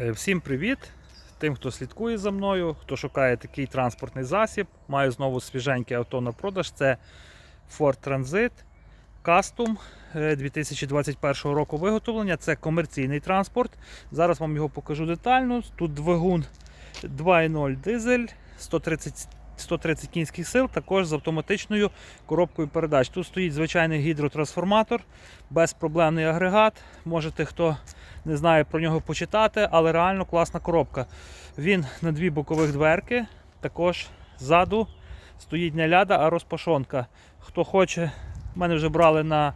Е, Всім привіт! Тим, хто слідкує за мною, хто шукає такий транспортний засіб, маю знову свіженьке авто на продаж. Це Ford Transit Custom е, 2021 року виготовлення. Це комерційний транспорт. Зараз вам його покажу детально. Тут двигун 2.0 дизель, 130 130 кінських сил, також з автоматичною коробкою передач. Тут стоїть звичайний гідротрансформатор, безпроблемний агрегат. Можете хто не знає про нього почитати, але реально класна коробка. Він на дві бокових дверки, також ззаду стоїть не ляда, а розпашонка. Хто хоче, в мене вже брали на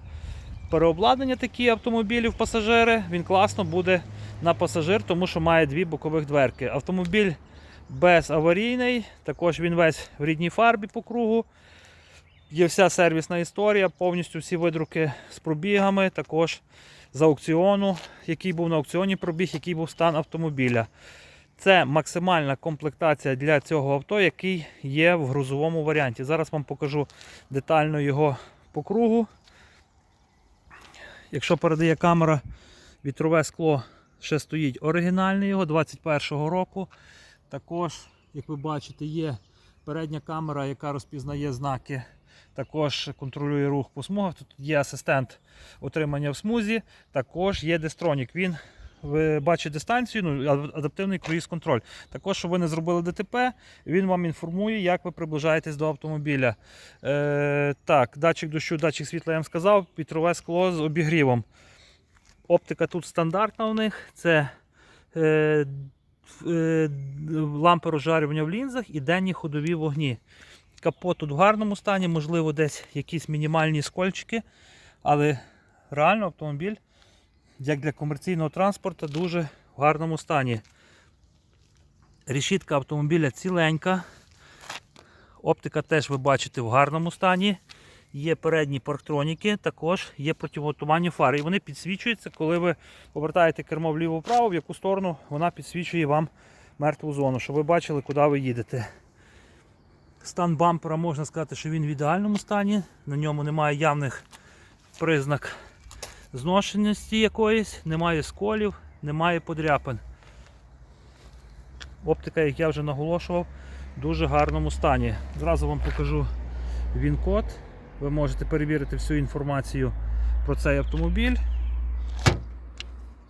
переобладнання такі автомобілі в пасажири. Він класно буде на пасажир, тому що має дві бокових дверки. Автомобіль безаварійний, також він весь в рідній фарбі по кругу. Є вся сервісна історія, повністю всі видруки з пробігами, також з аукціону, який був на аукціоні пробіг, який був стан автомобіля. Це максимальна комплектація для цього авто, який є в грузовому варіанті. Зараз вам покажу детально його по кругу. Якщо передає камера, вітрове скло ще стоїть оригінальне його 21-го року. Також, як ви бачите, є передня камера, яка розпізнає знаки. Також контролює рух по смугах. Тут є асистент отримання в смузі, також є дестронік. Він ви бачите дистанцію, ну, адаптивний круїз контроль. Також, щоб ви не зробили ДТП, він вам інформує, як ви приближаєтесь до автомобіля. Е, так, датчик дощу, датчик світла я вам сказав, вітрове скло з обігрівом. Оптика тут стандартна у них. Це е, лампи розжарювання в лінзах і денні ходові вогні. Капот тут в гарному стані, можливо, десь якісь мінімальні скольчики, але реально автомобіль, як для комерційного транспорту, дуже в гарному стані. Решітка автомобіля ціленька. Оптика теж ви бачите в гарному стані. Є передні парктроніки, також є противотуманні фари. І вони підсвічуються, коли ви повертаєте кермо вліво-вправо, в яку сторону вона підсвічує вам мертву зону, щоб ви бачили, куди ви їдете. Стан бампера можна сказати, що він в ідеальному стані. На ньому немає явних признак зношеності якоїсь, немає сколів, немає подряпин. Оптика, як я вже наголошував, в дуже гарному стані. Зразу вам покажу він-код. Ви можете перевірити всю інформацію про цей автомобіль.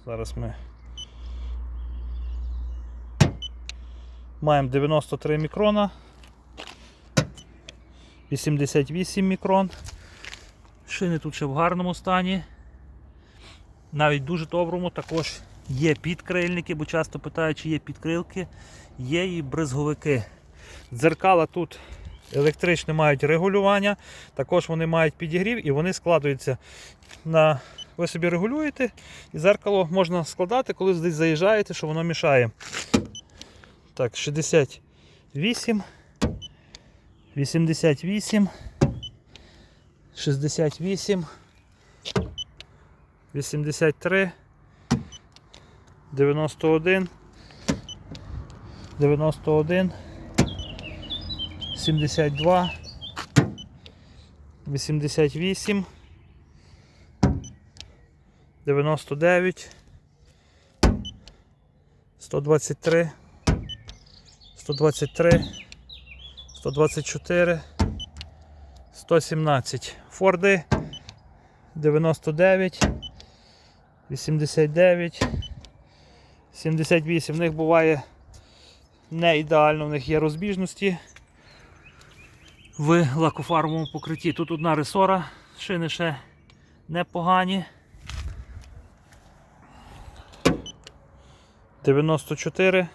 Зараз ми маємо 93 мікрона. 88 мікрон. Шини тут ще в гарному стані. Навіть дуже доброму також є підкрильники, бо часто питають, чи є підкрилки, є і бризговики. Дзеркала тут електричне мають регулювання, також вони мають підігрів і вони складуються на. Ви собі регулюєте, і зеркало можна складати, коли десь заїжджаєте, що воно мішає. Так, 68. 88, 68, 83, 91, 91, 72, 88, 99, 123, 123, 124, 117. Форди 99, 89, 78. В них буває не ідеально, в них є розбіжності в лакофарбовому покритті. Тут одна ресора, шини ще непогані. 94,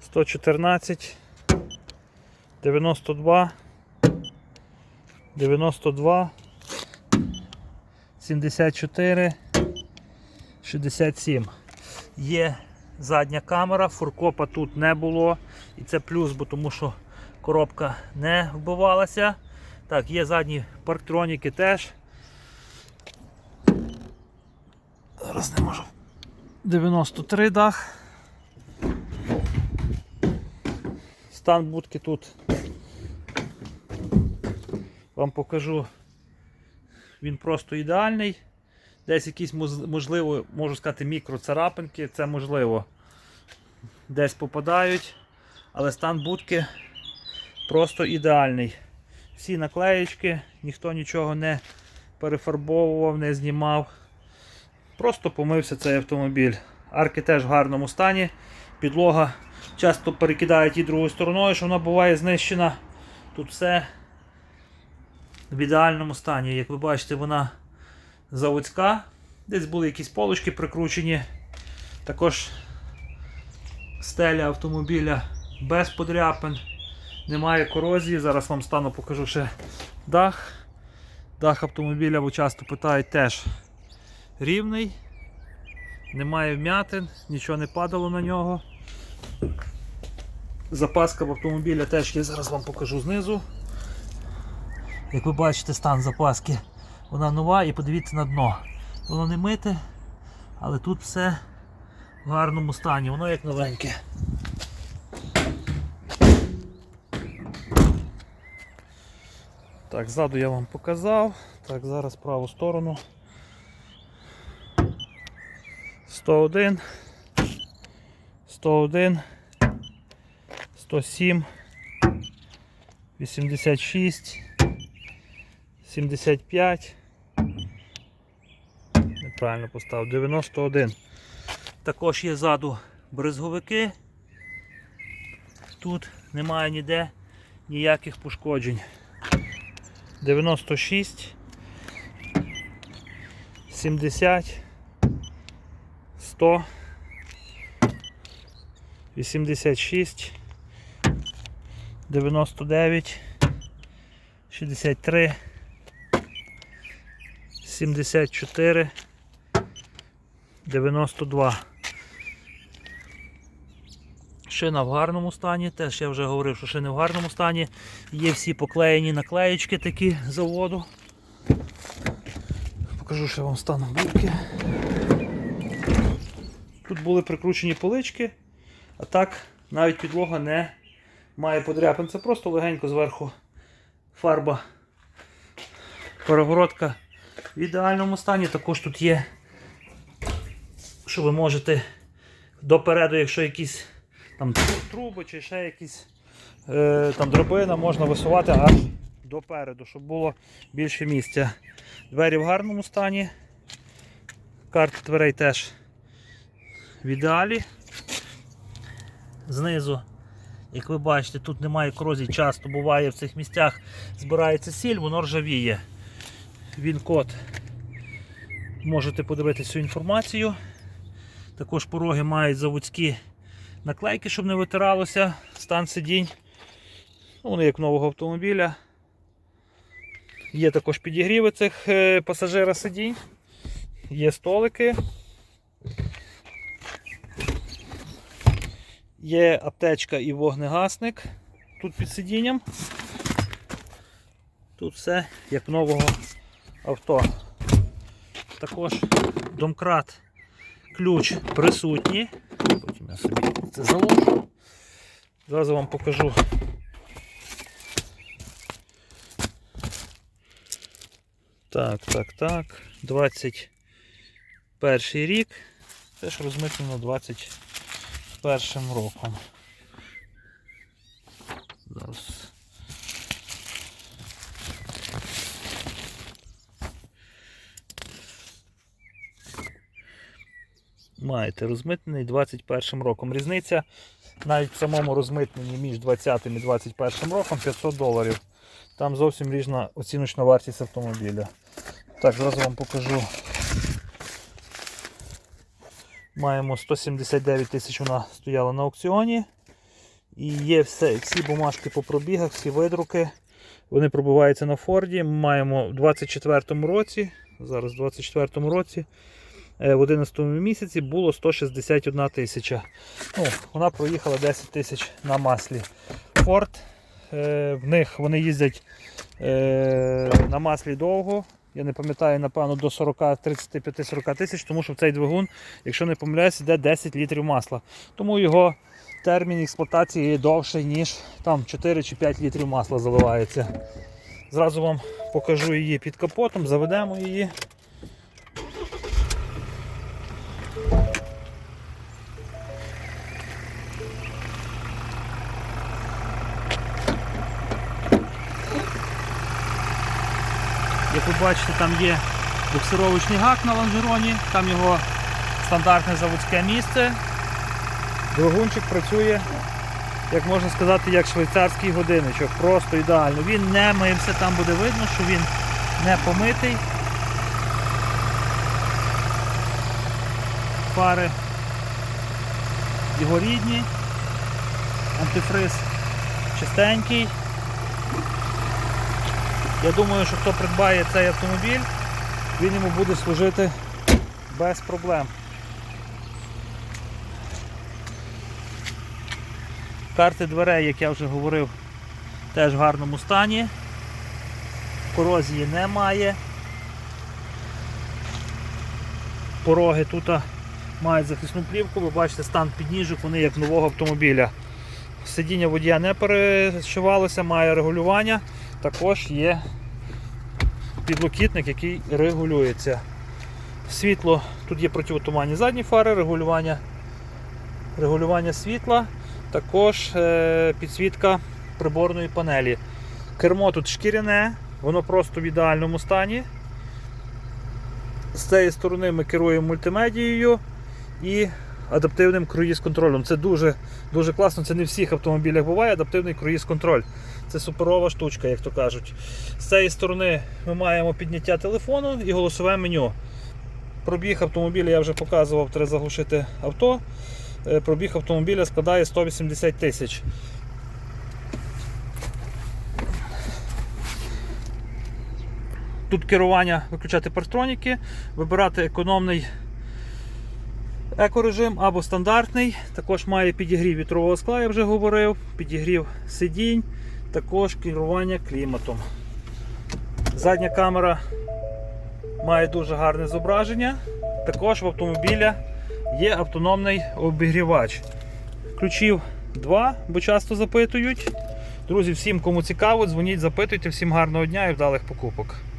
114. 92, 92, 74, 67. Є задня камера, фуркопа тут не було. І це плюс, бо тому що коробка не вбивалася. Так, є задні парктроніки теж. Зараз не можу. 93 дах. Стан будки тут вам покажу. Він просто ідеальний. Десь якісь можливо, можу сказати, мікроцарапинки, це можливо. Десь попадають, але стан будки просто ідеальний. Всі наклеєчки, ніхто нічого не перефарбовував, не знімав. Просто помився цей автомобіль. Арки теж в гарному стані. Підлога часто перекидають і другою стороною, що вона буває знищена. Тут все в ідеальному стані. Як ви бачите, вона заводська. Десь були якісь полочки прикручені. Також стеля автомобіля без подряпин. Немає корозії. Зараз вам стану покажу ще дах. Дах автомобіля, бо часто питають теж рівний. Немає вмятин, нічого не падало на нього. Запаска в автомобіля теж є, зараз вам покажу знизу. Як ви бачите, стан запаски, вона нова і подивіться на дно. Воно не мите, але тут все в гарному стані, воно як новеньке. Так, ззаду я вам показав. Так, зараз праву сторону. 101, 101, 107, 86, 75. Неправильно поставив. 91. Також є ззаду бризговики. Тут немає ніде ніяких пошкоджень. 96, 70, 100, 86, 99, 63, 74, 92. Шина в гарному стані, теж я вже говорив, що шини в гарному стані. Є всі поклеєні наклеєчки такі заводу. Покажу ще вам стан будки. Тут були прикручені полички, а так навіть підлога не має подряпин. Це просто легенько зверху фарба. Перегородка в ідеальному стані. Також тут є, що ви можете допереду, якщо якісь там труби чи ще якісь е, там дробина можна висувати аж допереду, щоб було більше місця. Двері в гарному стані. Карта дверей теж в ідеалі. Знизу, як ви бачите, тут немає корозії, часто буває в цих місцях збирається сіль, воно ржавіє. Він код. Можете подивитися цю інформацію. Також пороги мають заводські наклейки, щоб не витиралося, стан сидінь. Ну, Вони як нового автомобіля. Є також підігріви цих е, пасажира сидінь. Є столики. Є аптечка і вогнегасник тут під сидінням. Тут все як нового авто. Також домкрат, ключ присутній. Потім я собі це заложу. Зразу вам покажу. Так, так, так. 21 рік. Теж розмитнено 21 роком. Зараз. Маєте розмитнений 21 роком. Різниця навіть в самому розмитненні між 20 і 21 роком 500 доларів. Там зовсім різна оціночна вартість автомобіля. Так, зараз вам покажу. Маємо 179 тисяч вона стояла на аукціоні. І є все, всі бумажки по пробігах, всі видруки. Вони пробиваються на Форді. Ми маємо в 24 році. Зараз в 24 році. Е, В 11 місяці було 161 тисяча. Ну, вона проїхала 10 тисяч на маслі. Ford, е, в них вони їздять е, на маслі довго. Я не пам'ятаю, напевно, до 40, 35-40 тисяч, тому що в цей двигун, якщо не помиляюсь, йде 10 літрів масла. Тому його термін експлуатації довший, ніж там 4 чи 5 літрів масла заливається. Зразу вам покажу її під капотом, заведемо її. Як ви бачите, там є буксировочний гак на лонжероні, там його стандартне заводське місце. Двигунчик працює, як можна сказати, як швейцарський годинничок. Просто ідеально. Він не мився, там буде видно, що він не помитий. Фари його рідні, антифриз чистенький. Я думаю, що хто придбає цей автомобіль, він йому буде служити без проблем. Карти дверей, як я вже говорив, теж в гарному стані. Корозії немає. Пороги тут мають захисну плівку, ви бачите стан підніжок, вони як нового автомобіля. Сидіння водія не перешивалося, має регулювання, також є підлокітник, який регулюється. Світло, тут є противотуманні задні фари, регулювання, регулювання світла, також е, підсвітка приборної панелі. Кермо тут шкіряне, воно просто в ідеальному стані. З цієї сторони ми керуємо мультимедією і адаптивним круїз-контролем. Це дуже, дуже класно, це не в всіх автомобілях буває адаптивний круїз-контроль. Це суперова штучка, як то кажуть. З цієї сторони ми маємо підняття телефону і голосове меню. Пробіг автомобіля я вже показував, треба заглушити авто. Е, Пробіг автомобіля складає 180 тисяч. Тут керування виключати партроніки, вибирати економний екорежим або стандартний. Також має підігрів вітрового скла, я вже говорив, підігрів сидінь, також керування кліматом. Задня камера має дуже гарне зображення. Також в автомобіля є автономний обігрівач. Ключів два, бо часто запитують. Друзі, всім, кому цікаво, дзвоніть, запитуйте. Всім гарного дня і вдалих покупок.